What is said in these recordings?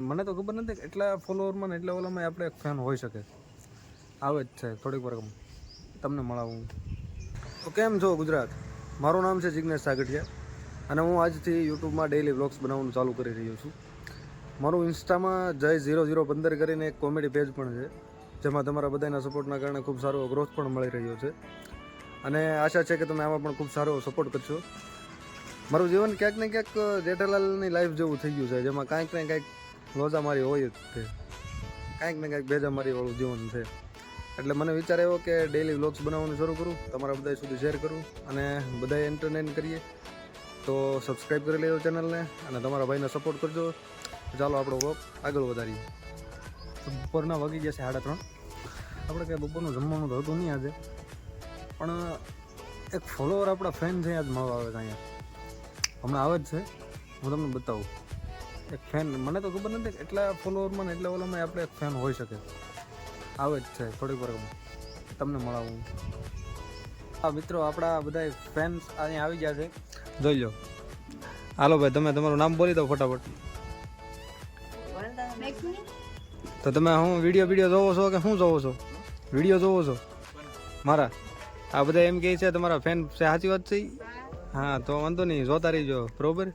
મને તો ખબર નથી એટલા ફોલોવરમાં એટલા ઓલામાં આપણે એક ફેન હોઈ શકે. આવે જ છે, થોડીક વાર તમને મળાવું. તો કેમ છો ગુજરાત? મારું નામ છે જિજ્ઞેશ સાગઠિયા અને હું આજથી યુટ્યુબમાં ડેઇલી વ્લોગ્સ બનાવવાનું ચાલુ કરી રહ્યો છું. મારું ઇન્સ્ટામાં જય ઝીરો ઝીરો પંદર કરીને એક કોમેડી પેજ પણ છે, જેમાં તમારા બધાના સપોર્ટના કારણે ખૂબ સારો ગ્રોથ પણ મળી રહ્યો છે. અને આશા છે કે તમે આમાં પણ ખૂબ સારો સપોર્ટ કરશો. મારું જીવન ક્યાંક ને ક્યાંક જેઠાલાલની લાઈફ જેવું થઈ ગયું છે, જેમાં કાંઈક ને કાંઈક લોજા મારી હોય જ છે. કાંઈક ને કાંઈક ભેજા મારી વાળું જીવન છે. એટલે મને વિચાર આવ્યો કે ડેઈલી વ્લોગ્સ બનાવવાનું શરૂ કરું, તમારા બધા સુધી શેર કરું અને બધાએ એન્ટરટેન કરીએ. તો સબસ્ક્રાઈબ કરી લેજો ચેનલને અને તમારા ભાઈને સપોર્ટ કરજો. ચાલો આપણો વ્લોગ આગળ વધારીએ. બપોરના વાગી છે સાડા ત્રણ. આપણે કંઈ બપોરનું જમવાનું તો હતું નહીં આજે. પણ એક ફોલોવર આપણા ફેન છે, આજ મળવા આવે અહીંયા. હમણાં આવે જ છે. હું તમને બતાવું. એક ફેન મને તો ખબર નથી એટલા ફોલોવરમાં ને એટલા ઓલામાં આપણે એક ફેન હોઈ શકે. આવે જ છે, થોડીક વાર તમને મળાવું. હા, મિત્રો, આપણા બધા ફેન્સ અહીંયા આવી ગયા છે. જોઈ લો. હાલો ભાઈ, તમે તમારું નામ બોલી દો ફટાફટ. તો તમે હું વીડિયો વીડિયો જોવો છો કે શું જોવો છો? વીડિયો જોવો છો? મારા? આ બધા એમ કહે છે, તમારા ફેન છે, સાચી વાત છે હા, તો વાંધો નહીં, જોતા રહીજો, બરોબર?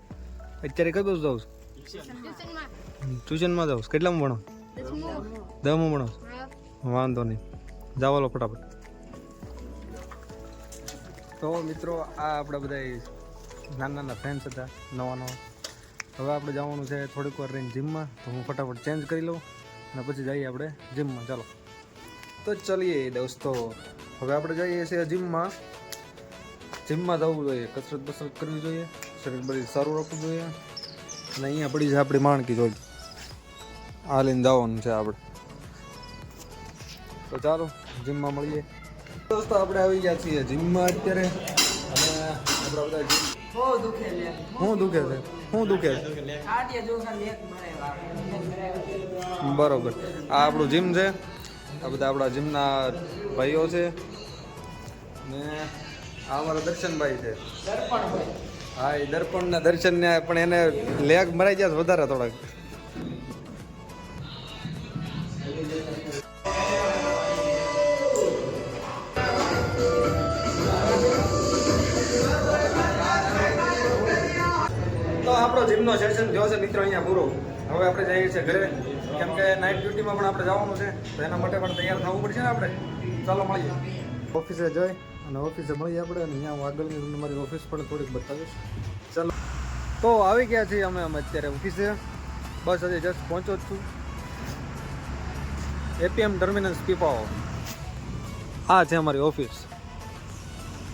અત્યારે કઈ બાજુ જાઉં ટ્યુશનમાં જાઉં. કેટલામાં ભણો? દસમું ભણો? વાંધો નહીં. જાવ લો ફટાફટ. તો મિત્રો, આ આપણા બધા નાના નાના ફ્રેન્ડ્સ હતા, નવા નવા. હવે આપણે જવાનું છે થોડીક વાર રહીને જીમમાં તો હું ફટાફટ ચેન્જ કરી લઉં અને પછી જઈએ આપણે જીમમાં ચાલો. તો ચલીએ દોસ્તો. હવે આપણે જઈએ છીએ જીમમાં જીમમાં જવું જોઈએ. કસરત બસરત કરવી જોઈએ. શરીર બધી સારું રાખવું જોઈએ. અને અહીંયા પડી છે આપણી માણકી જોઈ આ લઈને જવાનું છે આપણે. તો ચાલો જીમમાં મળીએ. દોસ્તો આપણે આવી ગયા છીએ જીમમાં અત્યારે. અને આપણા બધા જીમ શું દુખે છે. શું દુખે છે? બરોબર. આ આપણું જીમ છે. આ બધા આપણા જીમના ભાઈઓ છે. ને આ અમારા દર્શનભાઈ છે. હા, એ દર્પણના દર્શન ને પણ એને લેગ મરાઈ ગયા વધારે થોડાક. તો આપણો જીમનો સેશન થયો છે મિત્રો અહીંયા પૂરો. હવે આપણે જઈએ છીએ ઘરે. કેમ કે નાઇટ ડ્યુટીમાં પણ આપણે જવાનું છે. તો એના માટે પણ તૈયાર થવું પડશે ને આપણે? ચાલો મળીએ. ઓફિસે જઈ. અને ઓફિસે મળીએ આપણે અને અહીંયા હું આગળની તમને મારી ઓફિસ પણ થોડીક બતાવીશ. ચાલો. તો આવી ગયા છીએ અમે અમે અત્યારે ઓફિસે બસ હજી જસ્ટ પહોંચો જ છું. APM terminals Pipavav. આ છે અમારી ઓફિસ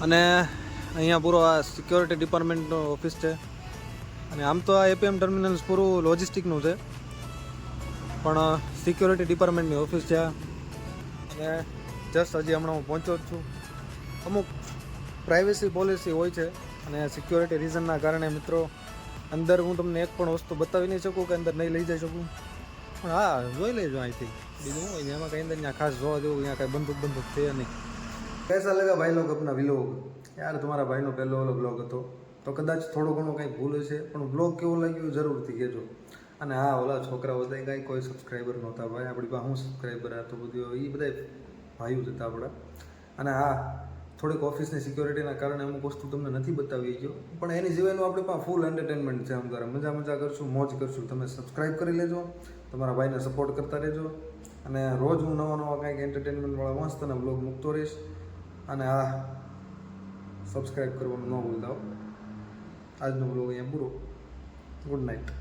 અને અહીંયા પૂરો આ સિક્યોરિટી ડિપાર્ટમેન્ટનો ઓફિસ છે. અને આમ તો આ એપીએમ ટર્મિનલ્સ પૂરું લોજિસ્ટિકનું છે. પણ સિક્યોરિટી ડિપાર્ટમેન્ટની ઓફિસ છે અને જસ્ટ હજી હમણાં હું પહોંચ્યો જ છું. અમુક પ્રાઇવેસી પોલિસી હોય છે અને સિક્યોરિટી રીઝનના કારણે મિત્રો, અંદર હું તમને એક પણ વસ્તુ બતાવી નહીં શકું કે અંદર નહીં લઈ જઈ શકું. પણ હા, જોઈ લેજો અહીંથી. બીજું હું એમાં કંઈ અંદર ત્યાં ખાસ જોવા જેવું ત્યાં કાંઈ બંદૂક બંદૂક છે નહીં. કેસા લગા ભાઈ લોગ અપના વિલોગ? યાર, તમારા ભાઈનો પહેલો અલગ બ્લોગ હતો. તો કદાચ થોડું ઘણું કંઈ ભૂલ છે પણ બ્લોગ કેવું લાગ્યું જરૂરથી કહેજો. અને હા, ઓલા છોકરાઓ બધા કાંઈ કોઈ સબસ્ક્રાઈબર નહોતા ભાઈ. આપણી પાસે હું સબસ્ક્રાઈબર હતો બધું એ બધા ભાઈઓ હતા આપણા. અને હા થોડીક ઓફિસની સિક્યોરિટીના કારણે અમુક વસ્તુ તમને નથી બતાવી ગયો પણ એની સિવાયનું આપણે પાસે ફૂલ એન્ટરટેનમેન્ટ છે આમ દ્વારા મજા મજા કરશું, મોજ કરશું. તમે સબસ્ક્રાઈબ કરી લેજો. તમારા ભાઈને સપોર્ટ કરતા રહેજો. અને રોજ હું નવા નવા કંઈક એન્ટરટેનમેન્ટવાળા મસ્ત અને બ્લોગ મૂકતો રહીશ. અને આ સબસ્ક્રાઈબ કરવાનું ન ભૂલતા આજનો બ્લોગ અહીંયા પૂરો. Good night